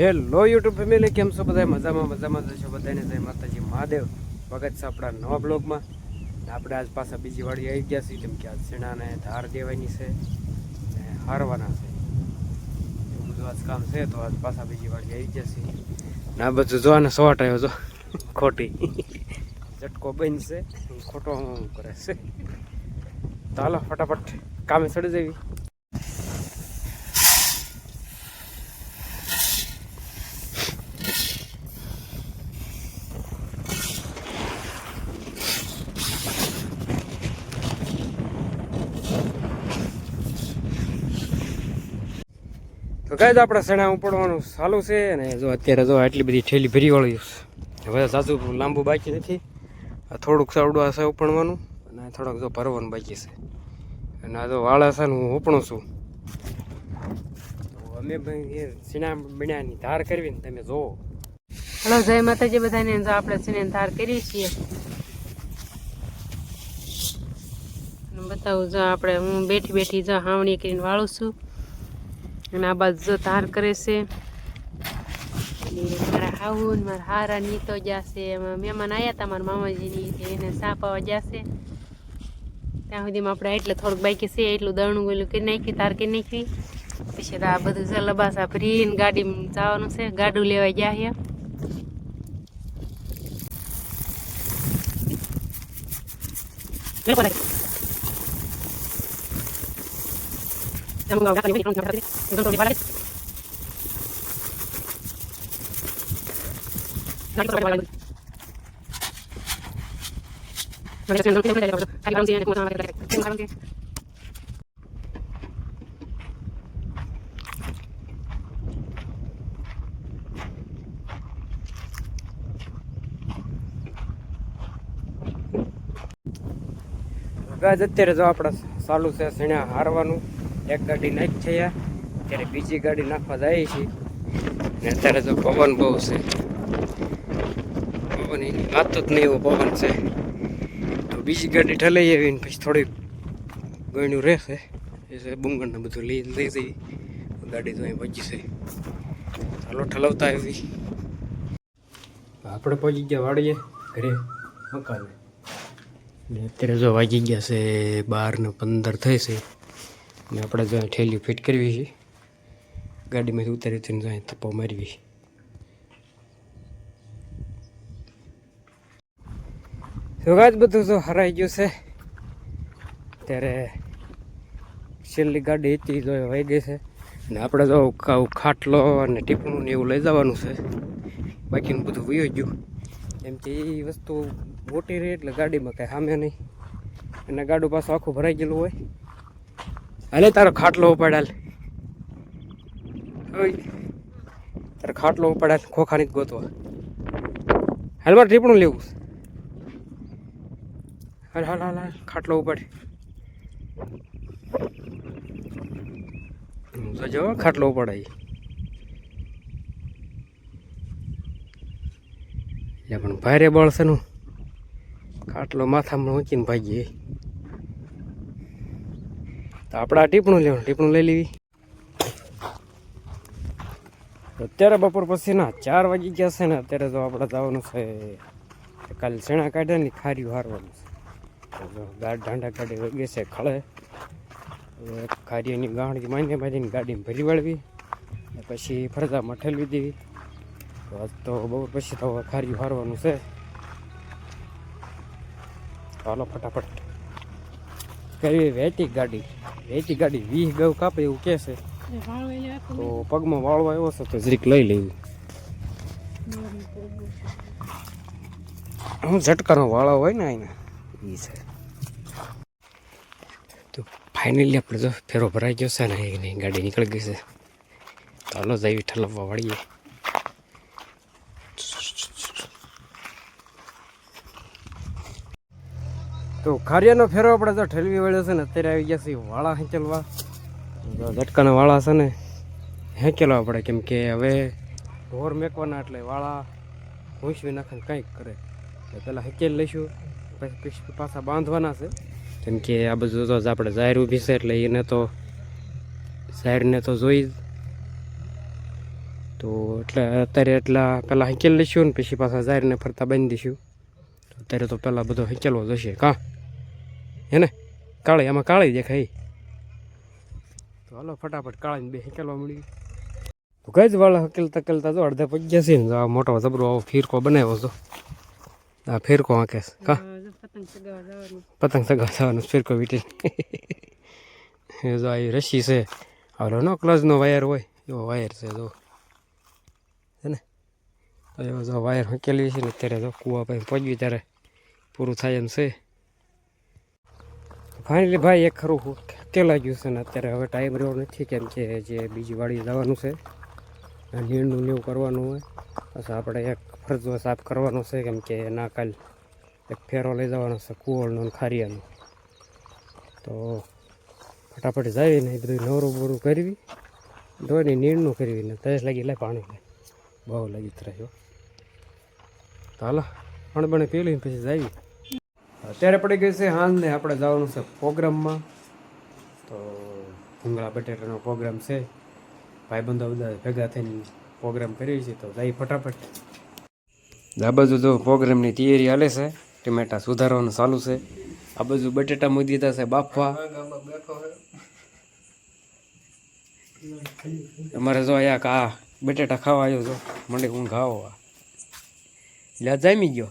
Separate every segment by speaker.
Speaker 1: Hello YouTube family, કેમ છો બધા મજામાં મજામાં જશો બધાને જય માતાજી, મહાદેવ. ભગત છે આપણા નવા બ્લોગમાં. આપણે આજ પાછા બીજી વાડી આવી ગયા છીએ, કેમ કે આજ શેણાને ધાર દેવાની છે ને હારવાના છે. બધું આજ કામ છે, તો આજ પાછા બીજી વાડી આવી ગયા છીએ. ને આ બધું જોવાને સવાટ આવ્યો જો. ખોટી. ઝટકો બનશે ખોટો કરે છે. હાલો, ફટાફટ કામે ચડી જવી તો આપણે સણા ઉપડવાનું ચાલુ છે અને જો અત્યારે જો આટલી બધી ઠેલી ભરી વાળી હવે સાસુ લાંબુ બાકી નથી. થોડુંક સાવડું હશે ઉપણવાનું અને થોડોક જો ભરવાનું બાકી છે. અને આ જો વાળા ને હું ઉપણું છું. અમે સીણા બીણાની ધાર કરવી ને તમે જોવો.
Speaker 2: હલો, જય માતાજી બધાને. જો આપણે સિને ધાર કરીએ છીએ. બતાવું, જો આપણે હું બેઠી બેઠી જો હાવણી કરીને વાળું છું. અને આ બાજુ ધાર કરે છે. મારા હાહુ ને મારા હારા નીતો જશે મહેમાન આવ્યા હતા મારા મામાજીની એને સા પાવા જશે ત્યાં સુધીમાં આપણે એટલે થોડુંક બાકી છે. એટલું દળનું ગયેલું કરી નાખ્યું, તાર કરી નાખી પછી આ બધું છે, લબાસા ફરીને ગાડી જવાનું છે. ગાડું લેવા ગયા છે.
Speaker 1: ગાજ અત્યારે જો આપણે ચાલુ છે સીણા હારવાનું એક ગાડી નાખી છે ત્યારે બીજી ગાડી નાખવા જાય છે. ને અત્યારે તો પવન બહુ છે. પવન એની વાત જ નહીં, એવો પવન છે. તો બીજી ગાડી ઠલાઈ આવી ને પછી થોડીક ગણ્યું રહેશે. એ બુંગણને બધું લઈ લઈ જઈ ગાડી તો અહીં પહોંચી છે. ચાલો ઠલવતા આવી. આપણે પહોંચી ગયા વાડીએ, ઘરે મકાને. ને અત્યારે જો વાગી ગયા છે બાર ને પંદર થઈ છે. ને આપણે જો ઠેલી ફિટ કરવી છે. ગાડીમાંથી ઉતારી ઉતારીને જો થપ્પો મારવી સુગાજ બધું જો હરાઈ ગયું છે. ત્યારે છેલ્લી ગાડી હતી એ વહી ગઈ છે. ને આપણે જો ખાટલો અને ટીપણું એવું લઈ જવાનું છે. બાકીનું બધું વયો ગયું. એમ કે એ વસ્તુ મોટી રહે, એટલે ગાડીમાં કાંઈ સામે નહીં. અને ગાડું પાછું આખું ભરાઈ ગયેલું હોય. હાલે તારો ખાટલો ઉપાડાલ. તારો ખાટલો ઉપાડાલ, ખોખાની જ ગોતવા. હાલ મારે ટીપણું લેવું. હાલ હાલ હાલ હાલ, ખાટલો ઉપાડ. તો જો ખાટલો ઉપાડાય એટલે પણ ભારે બળશે નું. ખાટલો માથામાં ઊંચીને ભાગીએ. તો આપણે આ ટીપણું લેવાનું, ટીપણું લઈ લેવી. અત્યારે બપોર પછી ના, ચાર વાગી ગયા છે ને, અત્યારે તો આપણે જવાનું છે. કાલે શેણા કાઢ્યા ને ખાર્યું હારવાનું છે. ગાઢ ઢાંડા કાઢી વગે છે ખળે. ખારીની ગાંઠી માંડે માંડીને ગાડીમાં ભરી વાળવી. પછી ફરજામાં ઠેલવી દેવી. તો બપોર પછી તો ખારી હારવાનું છે. ચાલો ફટાફટ. કરવી વહેતી ગાડી? વહેતી ગાડી વીસ ગૌ કાપે એવું કહે છે. તો પગમાં વાળવા આવ્યો છે તો જરીક લઈ લેવી હું ઝટકાનો વાળો હોય ને એને એ છે. તો ફાઇનલી આપણે જો ફેરો ભરાઈ ગયો છે ને એની ગાડી નીકળી ગઈ છે. તો હાલો જઈ ઠલવવા વાળીએ. તો ખારિયાનો ફેરો આપણે તો ઠેલવી વળ્યો છે ને, અત્યારે આવી ગયા છે, વાળા હેંચલવા. ઝટકાના વાળા છે ને, હેંચેલવા પડે કેમ કે હવે ઢોર મેકવાના એટલે વાળા ભૂંસવી નાખીને કંઈક કરે. એટલે પહેલાં હેંચેલ લઈશું, પછી પછી પાછા બાંધવાના છે. કેમ કે આ બધું તો આપણે જાહેર ઊભી છે એટલે એને તો જાહેરને તો જોઈ તો એટલે અત્યારે એટલા પહેલાં હંકેલ લઈશું ને, પછી પાછા જાહેરને ફરતા બાંધી દઈશું. અત્યારે તો પહેલાં બધો હેંકેલવો જશે કાં? હે ને? કાળી આમાં કાળી દેખાય. તો હાલો ફટાફટ કાળીને બે હંકેલવા મળી તો કઈ જ વાળા હકેલતા હકેલતા તો અડધા પગ્યા છે ને તો આ મોટો જબરો આવો ફીરકો બનાવ્યો હતો આ ફેરકો આંકે છે. કા?
Speaker 2: હા, જો પતંગ ચગાવવા જવાનું.
Speaker 1: પતંગ સગા થવાનો ફેરકો વીટી. એ જો આ ઈ રસ્સી છે. હવે નો ક્લચનો વાયર હોય એવો વાયર છે જો. હે ને? તો એવો જો વાયર હકેલી છે ને અત્યારે જો કૂવા પાસે પહોંચવી ત્યારે પૂરું થાય એમ છે. ફાઇનલી ભાઈ, એક ખરું કેલા ગયું છે ને અત્યારે? હવે ટાઈમ રહ્યો નથી કેમ કે જે બીજી વાડી જવાનું છે નીણનું એવું કરવાનું હોય. પછી આપણે એક ફરજો સાફ કરવાનો છે કેમ કે ના કાલ એક ફેરો લઈ જવાનો છે કુવળનો ને ખારિયાનો. તો ફટાફટ જઈને એ બધું નવરું બોરું કરવી. ધોઈને નીણનું કરવી ને તરસ લાગી લે પાણી લે બહુ લાગી હો. તો હાલો પણ બને પી લઈને પછી જઈએ અત્યારે પડી ગઈ છે હાલ ને આપણે જવાનું છે પ્રોગ્રામમાં. તો ભૂંગળા બટેટાનો પ્રોગ્રામ છે. ભાઈબંધો બધા ભેગા થઈને પ્રોગ્રામ કરીએ છીએ, તો જઈ ફટાફટ. આ બાજુ જો પ્રોગ્રામની તૈયારી હાલે છે, ટમેટા સુધારવાનું ચાલુ છે. આ બાજુ બટેટા મૂકી દીધા છે બાફવા. અમારે જો અહીંયા કા બટેટા ખાવા આવ્યો છો મને હું ખાવો એટલે જામી ગયો.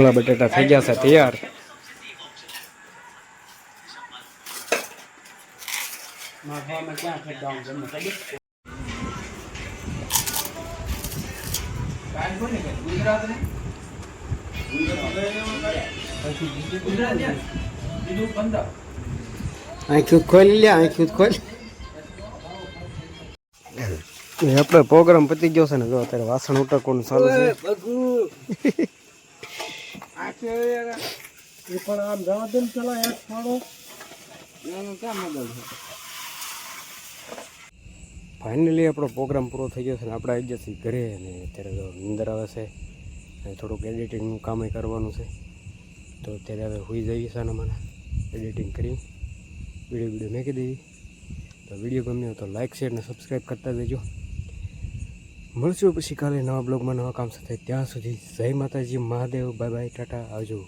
Speaker 1: ભૂંગળા બટેટા થઈ ગયા છે તૈયાર. આંખ્યું ખોલી લે આંખ્યું ખોલ. આપણે પ્રોગ્રામ પતી ગયો છે ને જો અત્યારે વાસણ ઉટકવાનું ચાલુ છે. ફાઇનલી આપણો પ્રોગ્રામ પૂરો થઈ ગયો છે ને આપણે આવી જશે ઘરે અને અત્યારે જો નીંદર આવે છે અને થોડુંક એડિટિંગનું કામ કરવાનું છે. તો અત્યારે હવે હોઈ જઈએ સાના મને એડિટિંગ કરી વીડિયો વીડિયો મેકી દેવી તો વીડિયો ગમ્યો તો લાઇક શેર અને સબસ્ક્રાઈબ કરતા જજો. મળશું પછી કાલે નવા બ્લોગમાં નવા કામ સાથે. ત્યાં સુધી જય માતાજી, મહાદેવ, બાય બાય, ટાટા, આવજો.